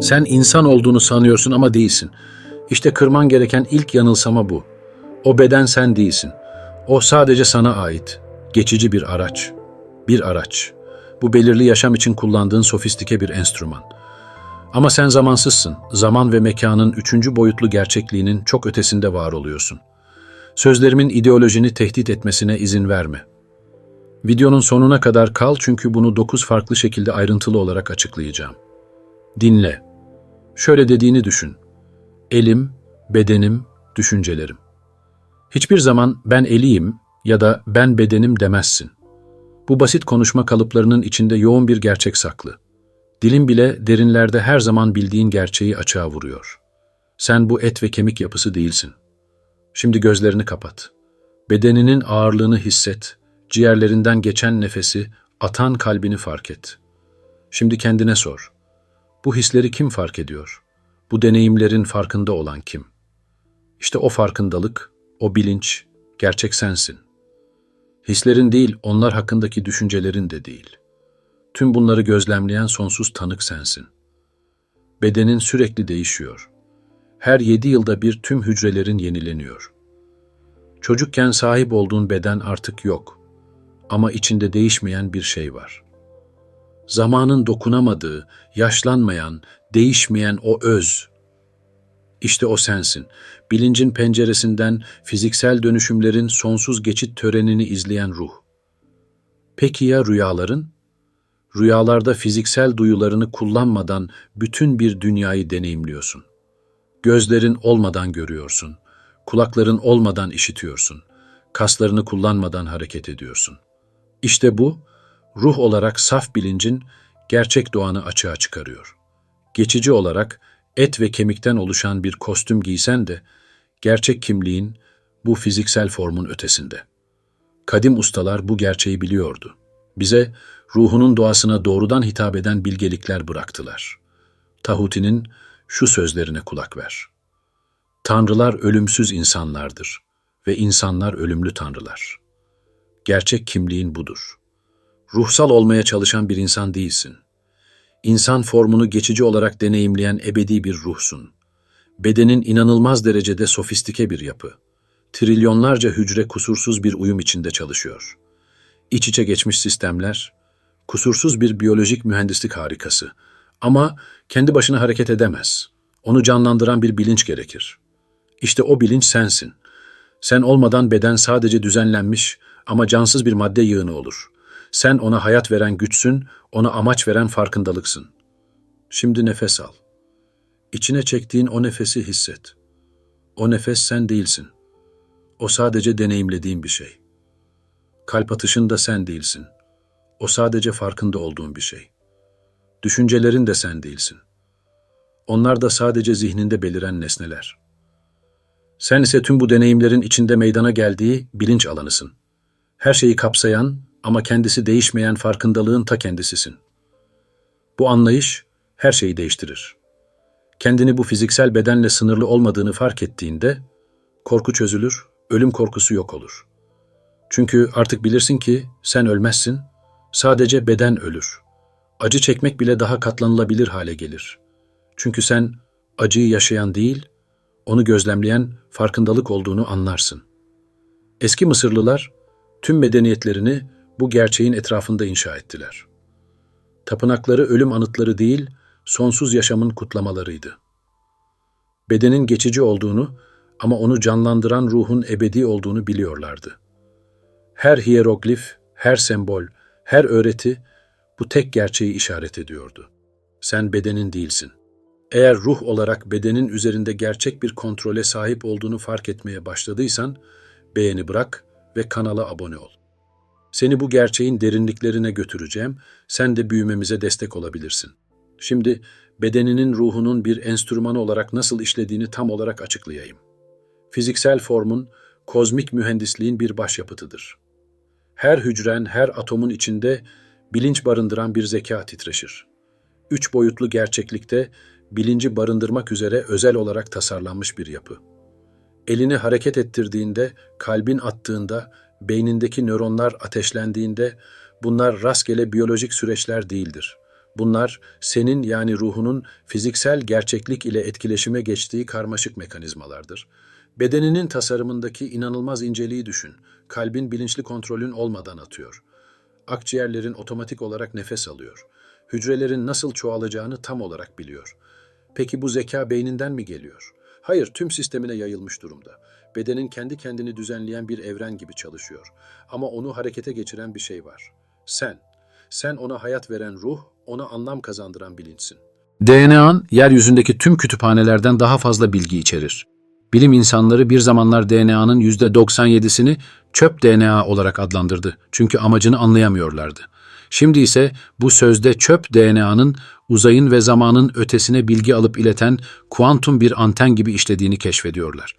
Sen insan olduğunu sanıyorsun ama değilsin. İşte kırman gereken ilk yanılsama bu. O beden sen değilsin. O sadece sana ait. Geçici bir araç. Bir araç. Bu belirli yaşam için kullandığın sofistike bir enstrüman. Ama sen zamansızsın. Zaman ve mekanın üçüncü boyutlu gerçekliğinin çok ötesinde var oluyorsun. Sözlerimin ideolojini tehdit etmesine izin verme. Videonun sonuna kadar kal çünkü bunu dokuz farklı şekilde ayrıntılı olarak açıklayacağım. Dinle. Şöyle dediğini düşün. Elim, bedenim, düşüncelerim. Hiçbir zaman ben eliyim ya da ben bedenim demezsin. Bu basit konuşma kalıplarının içinde yoğun bir gerçek saklı. Dilin bile derinlerde her zaman bildiğin gerçeği açığa vuruyor. Sen bu et ve kemik yapısı değilsin. Şimdi gözlerini kapat. Bedeninin ağırlığını hisset, ciğerlerinden geçen nefesi, atan kalbini fark et. Şimdi kendine sor. Bu hisleri kim fark ediyor? Bu deneyimlerin farkında olan kim? İşte o farkındalık, o bilinç, gerçek sensin. Hislerin değil, onlar hakkındaki düşüncelerin de değil. Tüm bunları gözlemleyen sonsuz tanık sensin. Bedenin sürekli değişiyor. Her yedi yılda bir tüm hücrelerin yenileniyor. Çocukken sahip olduğun beden artık yok. Ama içinde değişmeyen bir şey var. Zamanın dokunamadığı, yaşlanmayan, değişmeyen o öz. İşte o sensin. Bilincin penceresinden fiziksel dönüşümlerin sonsuz geçit törenini izleyen ruh. Peki ya rüyaların? Rüyalarda fiziksel duyularını kullanmadan bütün bir dünyayı deneyimliyorsun. Gözlerin olmadan görüyorsun. Kulakların olmadan işitiyorsun. Kaslarını kullanmadan hareket ediyorsun. İşte bu, ruh olarak saf bilincin gerçek doğanı açığa çıkarıyor. Geçici olarak et ve kemikten oluşan bir kostüm giysen de, gerçek kimliğin bu fiziksel formun ötesinde. Kadim ustalar bu gerçeği biliyordu. Bize ruhunun doğasına doğrudan hitap eden bilgelikler bıraktılar. Tahuti'nin şu sözlerine kulak ver. Tanrılar ölümsüz insanlardır ve insanlar ölümlü tanrılar. Gerçek kimliğin budur. Ruhsal olmaya çalışan bir insan değilsin. İnsan formunu geçici olarak deneyimleyen ebedi bir ruhsun. Bedenin inanılmaz derecede sofistike bir yapı. Trilyonlarca hücre kusursuz bir uyum içinde çalışıyor. İç içe geçmiş sistemler, kusursuz bir biyolojik mühendislik harikası. Ama kendi başına hareket edemez. Onu canlandıran bir bilinç gerekir. İşte o bilinç sensin. Sen olmadan beden sadece düzenlenmiş ama cansız bir madde yığını olur. Sen ona hayat veren güçsün, ona amaç veren farkındalıksın. Şimdi nefes al. İçine çektiğin o nefesi hisset. O nefes sen değilsin. O sadece deneyimlediğin bir şey. Kalp atışın da sen değilsin. O sadece farkında olduğun bir şey. Düşüncelerin de sen değilsin. Onlar da sadece zihninde beliren nesneler. Sen ise tüm bu deneyimlerin içinde meydana geldiği bilinç alanısın. Her şeyi kapsayan ama kendisi değişmeyen farkındalığın ta kendisisin. Bu anlayış her şeyi değiştirir. Kendini bu fiziksel bedenle sınırlı olmadığını fark ettiğinde korku çözülür, ölüm korkusu yok olur. Çünkü artık bilirsin ki sen ölmezsin, sadece beden ölür. Acı çekmek bile daha katlanılabilir hale gelir. Çünkü sen acıyı yaşayan değil, onu gözlemleyen farkındalık olduğunu anlarsın. Eski Mısırlılar tüm medeniyetlerini bu gerçeğin etrafında inşa ettiler. Tapınakları ölüm anıtları değil, sonsuz yaşamın kutlamalarıydı. Bedenin geçici olduğunu ama onu canlandıran ruhun ebedi olduğunu biliyorlardı. Her hieroglif, her sembol, her öğreti bu tek gerçeği işaret ediyordu. Sen bedenin değilsin. Eğer ruh olarak bedenin üzerinde gerçek bir kontrole sahip olduğunu fark etmeye başladıysan, beğeni bırak ve kanala abone ol. Seni bu gerçeğin derinliklerine götüreceğim, sen de büyümemize destek olabilirsin. Şimdi bedeninin ruhunun bir enstrümanı olarak nasıl işlediğini tam olarak açıklayayım. Fiziksel formun, kozmik mühendisliğin bir başyapıtıdır. Her hücren, her atomun içinde bilinç barındıran bir zeka titreşir. Üç boyutlu gerçeklikte bilinci barındırmak üzere özel olarak tasarlanmış bir yapı. Elini hareket ettirdiğinde, kalbin attığında, beynindeki nöronlar ateşlendiğinde bunlar rastgele biyolojik süreçler değildir. Bunlar senin yani ruhunun fiziksel gerçeklik ile etkileşime geçtiği karmaşık mekanizmalardır. Bedeninin tasarımındaki inanılmaz inceliği düşün. Kalbin bilinçli kontrolün olmadan atıyor. Akciğerlerin otomatik olarak nefes alıyor. Hücrelerin nasıl çoğalacağını tam olarak biliyor. Peki bu zeka beyninden mi geliyor? Hayır, tüm sistemine yayılmış durumda. Bedenin kendi kendini düzenleyen bir evren gibi çalışıyor. Ama onu harekete geçiren bir şey var. Sen. Sen ona hayat veren ruh, ona anlam kazandıran bilinçsin. DNA'n yeryüzündeki tüm kütüphanelerden daha fazla bilgi içerir. Bilim insanları bir zamanlar DNA'nın %97'sini çöp DNA olarak adlandırdı. Çünkü amacını anlayamıyorlardı. Şimdi ise bu sözde çöp DNA'nın uzayın ve zamanın ötesine bilgi alıp ileten kuantum bir anten gibi işlediğini keşfediyorlar.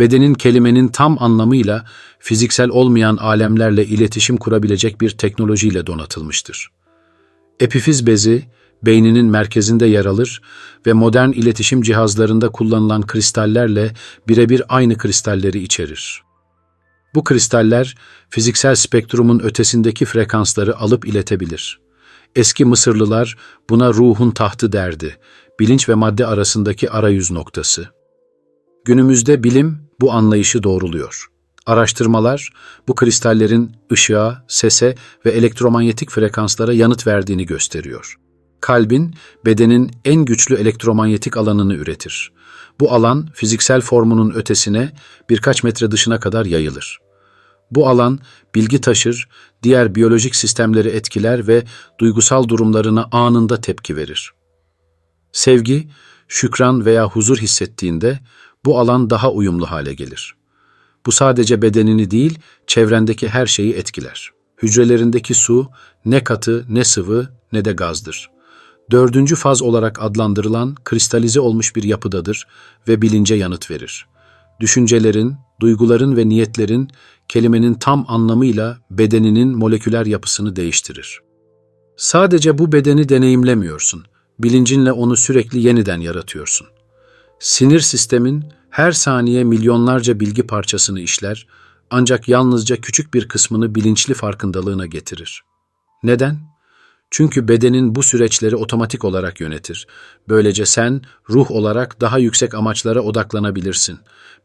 Bedenin kelimenin tam anlamıyla fiziksel olmayan alemlerle iletişim kurabilecek bir teknolojiyle donatılmıştır. Epifiz bezi, beyninin merkezinde yer alır ve modern iletişim cihazlarında kullanılan kristallerle birebir aynı kristalleri içerir. Bu kristaller fiziksel spektrumun ötesindeki frekansları alıp iletebilir. Eski Mısırlılar buna ruhun tahtı derdi, bilinç ve madde arasındaki arayüz noktası. Günümüzde bilim bu anlayışı doğruluyor. Araştırmalar bu kristallerin ışığa, sese ve elektromanyetik frekanslara yanıt verdiğini gösteriyor. Kalbin bedenin en güçlü elektromanyetik alanını üretir. Bu alan fiziksel formunun ötesine birkaç metre dışına kadar yayılır. Bu alan bilgi taşır, diğer biyolojik sistemleri etkiler ve duygusal durumlarına anında tepki verir. Sevgi, şükran veya huzur hissettiğinde bu alan daha uyumlu hale gelir. Bu sadece bedenini değil, çevrendeki her şeyi etkiler. Hücrelerindeki su ne katı, ne sıvı, ne de gazdır. Dördüncü faz olarak adlandırılan kristalize olmuş bir yapıdadır ve bilince yanıt verir. Düşüncelerin, duyguların ve niyetlerin kelimenin tam anlamıyla bedeninin moleküler yapısını değiştirir. Sadece bu bedeni deneyimlemiyorsun, bilincinle onu sürekli yeniden yaratıyorsun. Sinir sistemin her saniye milyonlarca bilgi parçasını işler, ancak yalnızca küçük bir kısmını bilinçli farkındalığına getirir. Neden? Çünkü bedenin bu süreçleri otomatik olarak yönetir. Böylece sen ruh olarak daha yüksek amaçlara odaklanabilirsin.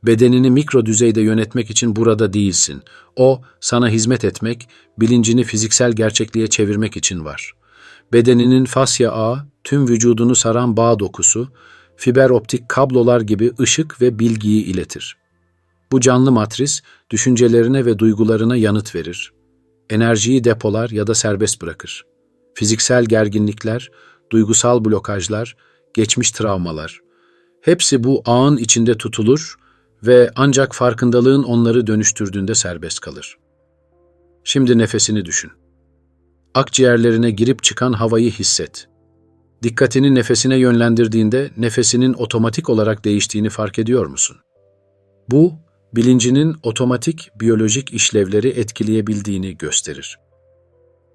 Bedenini mikro düzeyde yönetmek için burada değilsin. O sana hizmet etmek, bilincini fiziksel gerçekliğe çevirmek için var. Bedeninin fasya ağı, tüm vücudunu saran bağ dokusu, fiber optik kablolar gibi ışık ve bilgiyi iletir. Bu canlı matris düşüncelerine ve duygularına yanıt verir. Enerjiyi depolar ya da serbest bırakır. Fiziksel gerginlikler, duygusal blokajlar, geçmiş travmalar. Hepsi bu ağın içinde tutulur ve ancak farkındalığın onları dönüştürdüğünde serbest kalır. Şimdi nefesini düşün. Akciğerlerine girip çıkan havayı hisset. Dikkatini nefesine yönlendirdiğinde nefesinin otomatik olarak değiştiğini fark ediyor musun? Bu, bilincinin otomatik biyolojik işlevleri etkileyebildiğini gösterir.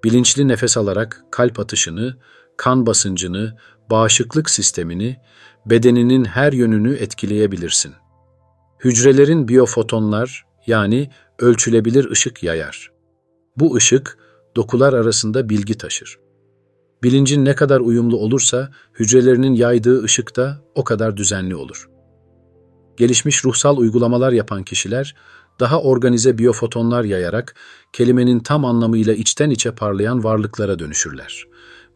Bilinçli nefes alarak kalp atışını, kan basıncını, bağışıklık sistemini, bedeninin her yönünü etkileyebilirsin. Hücrelerin biyofotonlar yani ölçülebilir ışık yayar. Bu ışık dokular arasında bilgi taşır. Bilincin ne kadar uyumlu olursa hücrelerinin yaydığı ışık da o kadar düzenli olur. Gelişmiş ruhsal uygulamalar yapan kişiler daha organize biyofotonlar yayarak kelimenin tam anlamıyla içten içe parlayan varlıklara dönüşürler.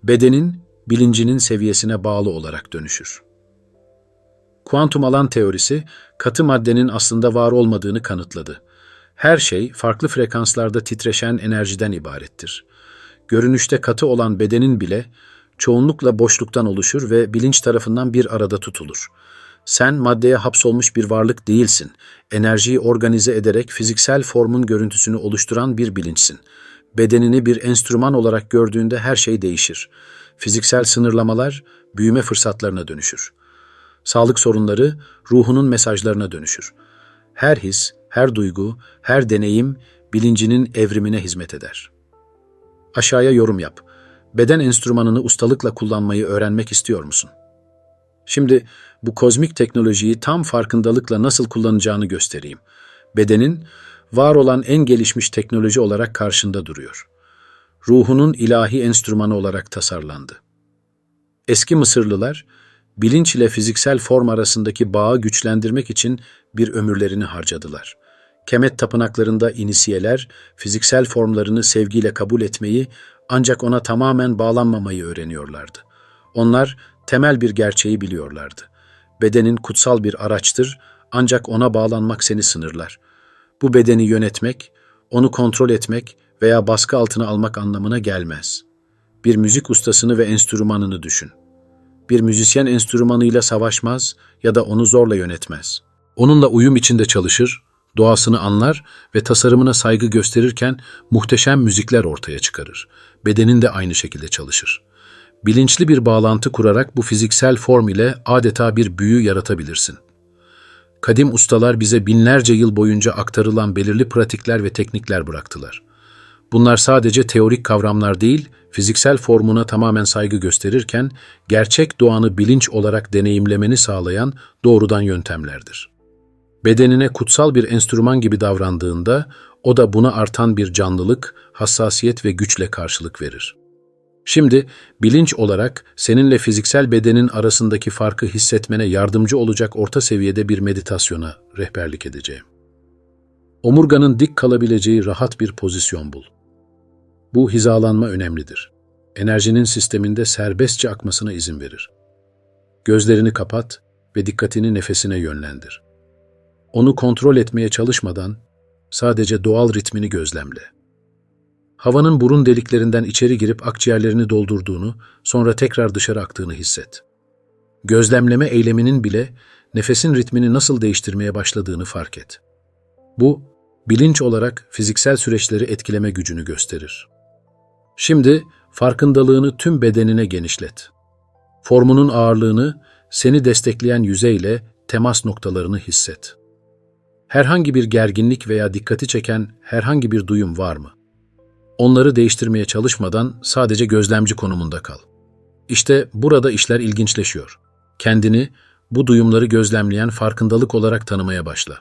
Bedenin, bilincinin seviyesine bağlı olarak dönüşür. Kuantum alan teorisi, katı maddenin aslında var olmadığını kanıtladı. Her şey farklı frekanslarda titreşen enerjiden ibarettir. Görünüşte katı olan bedenin bile çoğunlukla boşluktan oluşur ve bilinç tarafından bir arada tutulur. Sen maddeye hapsolmuş bir varlık değilsin. Enerjiyi organize ederek fiziksel formun görüntüsünü oluşturan bir bilinçsin. Bedenini bir enstrüman olarak gördüğünde her şey değişir. Fiziksel sınırlamalar büyüme fırsatlarına dönüşür. Sağlık sorunları ruhunun mesajlarına dönüşür. Her his, her duygu, her deneyim bilincinin evrimine hizmet eder. Aşağıya yorum yap. Beden enstrümanını ustalıkla kullanmayı öğrenmek istiyor musun? Şimdi bu kozmik teknolojiyi tam farkındalıkla nasıl kullanacağını göstereyim. Bedenin var olan en gelişmiş teknoloji olarak karşında duruyor. Ruhunun ilahi enstrümanı olarak tasarlandı. Eski Mısırlılar, bilinç ile fiziksel form arasındaki bağı güçlendirmek için bir ömürlerini harcadılar. Kemet tapınaklarında inisiyeler, fiziksel formlarını sevgiyle kabul etmeyi ancak ona tamamen bağlanmamayı öğreniyorlardı. Onlar temel bir gerçeği biliyorlardı. Bedenin kutsal bir araçtır ancak ona bağlanmak seni sınırlar. Bu bedeni yönetmek, onu kontrol etmek veya baskı altına almak anlamına gelmez. Bir müzik ustasını ve enstrümanını düşün. Bir müzisyen enstrümanıyla savaşmaz ya da onu zorla yönetmez. Onunla uyum içinde çalışır, doğasını anlar ve tasarımına saygı gösterirken muhteşem müzikler ortaya çıkarır. Bedenin de aynı şekilde çalışır. Bilinçli bir bağlantı kurarak bu fiziksel form ile adeta bir büyü yaratabilirsin. Kadim ustalar bize binlerce yıl boyunca aktarılan belirli pratikler ve teknikler bıraktılar. Bunlar sadece teorik kavramlar değil, fiziksel formuna tamamen saygı gösterirken gerçek doğanı bilinç olarak deneyimlemeni sağlayan doğrudan yöntemlerdir. Bedenine kutsal bir enstrüman gibi davrandığında o da buna artan bir canlılık, hassasiyet ve güçle karşılık verir. Şimdi bilinç olarak seninle fiziksel bedenin arasındaki farkı hissetmene yardımcı olacak orta seviyede bir meditasyona rehberlik edeceğim. Omurganın dik kalabileceği rahat bir pozisyon bul. Bu hizalanma önemlidir. Enerjinin sisteminde serbestçe akmasına izin verir. Gözlerini kapat ve dikkatini nefesine yönlendir. Onu kontrol etmeye çalışmadan sadece doğal ritmini gözlemle. Havanın burun deliklerinden içeri girip akciğerlerini doldurduğunu, sonra tekrar dışarı aktığını hisset. Gözlemleme eyleminin bile nefesin ritmini nasıl değiştirmeye başladığını fark et. Bu, bilinç olarak fiziksel süreçleri etkileme gücünü gösterir. Şimdi farkındalığını tüm bedenine genişlet. Formunun ağırlığını seni destekleyen yüzeyle temas noktalarını hisset. Herhangi bir gerginlik veya dikkati çeken herhangi bir duyum var mı? Onları değiştirmeye çalışmadan sadece gözlemci konumunda kal. İşte burada işler ilginçleşiyor. Kendini bu duyumları gözlemleyen farkındalık olarak tanımaya başla.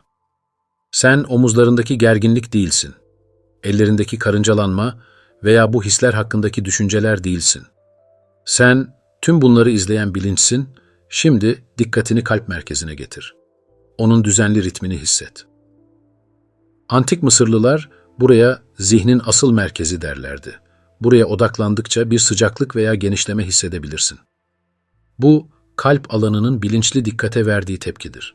Sen omuzlarındaki gerginlik değilsin. Ellerindeki karıncalanma veya bu hisler hakkındaki düşünceler değilsin. Sen tüm bunları izleyen bilinçsin, şimdi dikkatini kalp merkezine getir. Onun düzenli ritmini hisset. Antik Mısırlılar buraya zihnin asıl merkezi derlerdi. Buraya odaklandıkça bir sıcaklık veya genişleme hissedebilirsin. Bu, kalp alanının bilinçli dikkate verdiği tepkidir.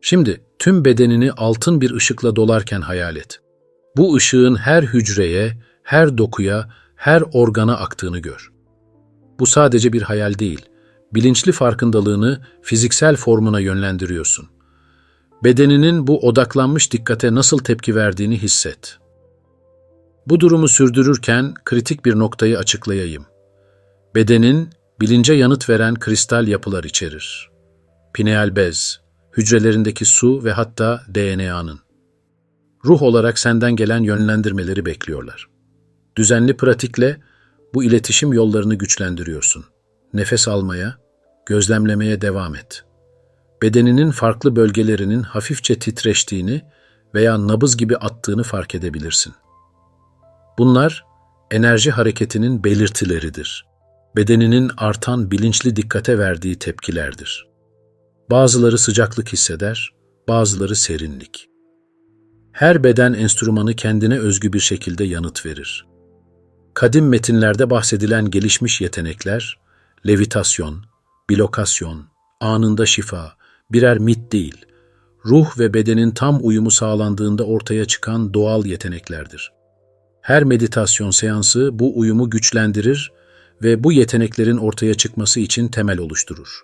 Şimdi tüm bedenini altın bir ışıkla dolarken hayal et. Bu ışığın her hücreye, her dokuya, her organa aktığını gör. Bu sadece bir hayal değil, bilinçli farkındalığını fiziksel formuna yönlendiriyorsun. Bedeninin bu odaklanmış dikkate nasıl tepki verdiğini hisset. Bu durumu sürdürürken kritik bir noktayı açıklayayım. Bedenin bilince yanıt veren kristal yapılar içerir. Pineal bez, hücrelerindeki su ve hatta DNA'nın. Ruh olarak senden gelen yönlendirmeleri bekliyorlar. Düzenli pratikle bu iletişim yollarını güçlendiriyorsun. Nefes almaya, gözlemlemeye devam et. Bedeninin farklı bölgelerinin hafifçe titreştiğini veya nabız gibi attığını fark edebilirsin. Bunlar enerji hareketinin belirtileridir. Bedeninin artan bilinçli dikkate verdiği tepkilerdir. Bazıları sıcaklık hisseder, bazıları serinlik. Her beden enstrümanı kendine özgü bir şekilde yanıt verir. Kadim metinlerde bahsedilen gelişmiş yetenekler, levitasyon, bilokasyon, anında şifa, birer mit değil, ruh ve bedenin tam uyumu sağlandığında ortaya çıkan doğal yeteneklerdir. Her meditasyon seansı bu uyumu güçlendirir ve bu yeteneklerin ortaya çıkması için temel oluşturur.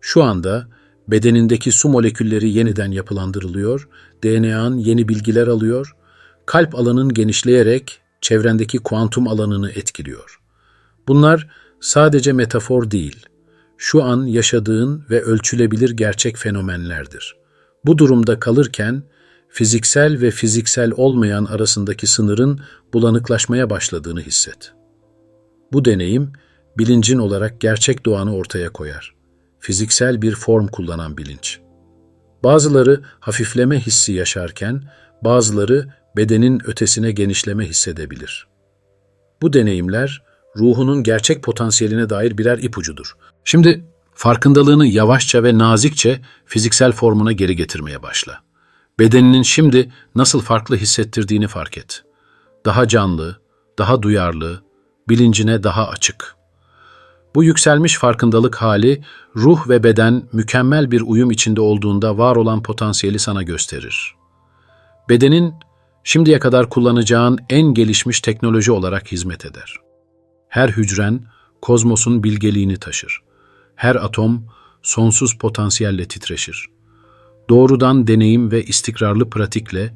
Şu anda bedenindeki su molekülleri yeniden yapılandırılıyor, DNA'n yeni bilgiler alıyor, kalp alanın genişleyerek çevrendeki kuantum alanını etkiliyor. Bunlar sadece metafor değil, şu an yaşadığın ve ölçülebilir gerçek fenomenlerdir. Bu durumda kalırken fiziksel ve fiziksel olmayan arasındaki sınırın bulanıklaşmaya başladığını hisset. Bu deneyim bilincin olarak gerçek doğanı ortaya koyar. Fiziksel bir form kullanan bilinç. Bazıları hafifleme hissi yaşarken, bazıları bedenin ötesine genişleme hissedebilir. Bu deneyimler ruhunun gerçek potansiyeline dair birer ipucudur. Şimdi farkındalığını yavaşça ve nazikçe fiziksel formuna geri getirmeye başla. Bedeninin şimdi nasıl farklı hissettirdiğini fark et. Daha canlı, daha duyarlı, bilincine daha açık. Bu yükselmiş farkındalık hali, ruh ve beden mükemmel bir uyum içinde olduğunda var olan potansiyeli sana gösterir. Bedenin şimdiye kadar kullanacağın en gelişmiş teknoloji olarak hizmet eder. Her hücren kozmosun bilgeliğini taşır. Her atom sonsuz potansiyelle titreşir. Doğrudan deneyim ve istikrarlı pratikle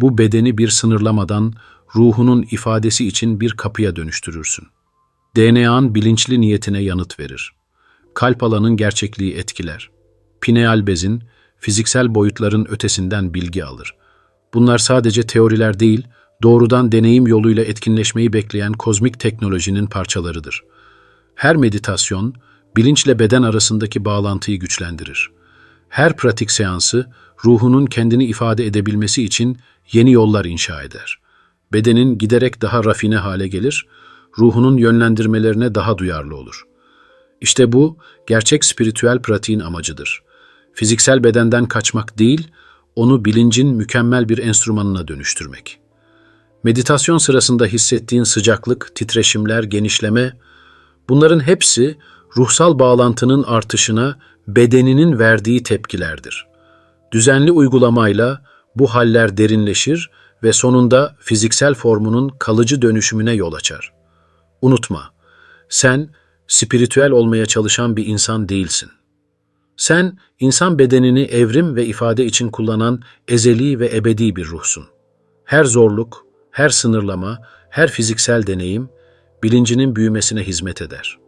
bu bedeni bir sınırlamadan ruhunun ifadesi için bir kapıya dönüştürürsün. DNA'nın bilinçli niyetine yanıt verir. Kalp alanın gerçekliği etkiler. Pineal bezin fiziksel boyutların ötesinden bilgi alır. Bunlar sadece teoriler değil, doğrudan deneyim yoluyla etkinleşmeyi bekleyen kozmik teknolojinin parçalarıdır. Her meditasyon, bilinçle beden arasındaki bağlantıyı güçlendirir. Her pratik seansı, ruhunun kendini ifade edebilmesi için yeni yollar inşa eder. Bedenin giderek daha rafine hale gelir, ruhunun yönlendirmelerine daha duyarlı olur. İşte bu, gerçek spiritüel pratiğin amacıdır. Fiziksel bedenden kaçmak değil, onu bilincin mükemmel bir enstrümanına dönüştürmek. Meditasyon sırasında hissettiğin sıcaklık, titreşimler, genişleme, bunların hepsi ruhsal bağlantının artışına bedeninin verdiği tepkilerdir. Düzenli uygulamayla bu haller derinleşir ve sonunda fiziksel formunun kalıcı dönüşümüne yol açar. Unutma, sen spiritüel olmaya çalışan bir insan değilsin. Sen insan bedenini evrim ve ifade için kullanan ezeli ve ebedi bir ruhsun. Her zorluk, her sınırlama, her fiziksel deneyim bilincinin büyümesine hizmet eder.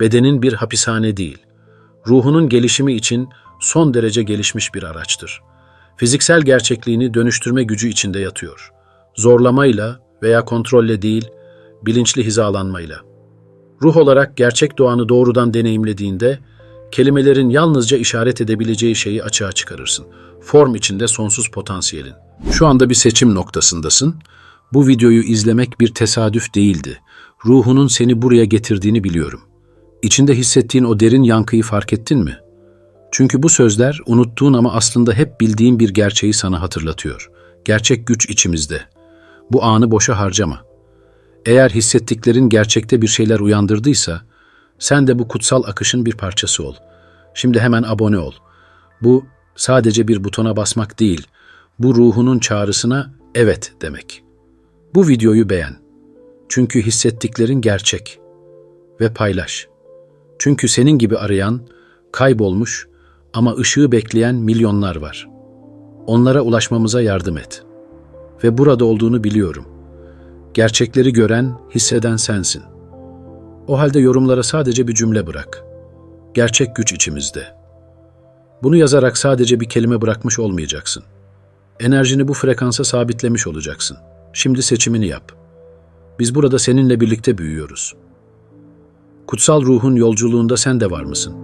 Bedenin bir hapishane değil, ruhunun gelişimi için son derece gelişmiş bir araçtır. Fiziksel gerçekliğini dönüştürme gücü içinde yatıyor. Zorlamayla veya kontrolle değil, bilinçli hizalanmayla. Ruh olarak gerçek doğanı doğrudan deneyimlediğinde, kelimelerin yalnızca işaret edebileceği şeyi açığa çıkarırsın. Form içinde sonsuz potansiyelin. Şu anda bir seçim noktasındasın. Bu videoyu izlemek bir tesadüf değildi. Ruhunun seni buraya getirdiğini biliyorum. İçinde hissettiğin o derin yankıyı fark ettin mi? Çünkü bu sözler unuttuğun ama aslında hep bildiğin bir gerçeği sana hatırlatıyor. Gerçek güç içimizde. Bu anı boşa harcama. Eğer hissettiklerin gerçekte bir şeyler uyandırdıysa, sen de bu kutsal akışın bir parçası ol. Şimdi hemen abone ol. Bu sadece bir butona basmak değil, bu ruhunun çağrısına evet demek. Bu videoyu beğen. Çünkü hissettiklerin gerçek. Ve paylaş. Çünkü senin gibi arayan, kaybolmuş ama ışığı bekleyen milyonlar var. Onlara ulaşmamıza yardım et. Ve burada olduğunu biliyorum. Gerçekleri gören, hisseden sensin. O halde yorumlara sadece bir cümle bırak. Gerçek güç içimizde. Bunu yazarak sadece bir kelime bırakmış olmayacaksın. Enerjini bu frekansa sabitlemiş olacaksın. Şimdi seçimini yap. Biz burada seninle birlikte büyüyoruz. Kutsal ruhun yolculuğunda sen de var mısın?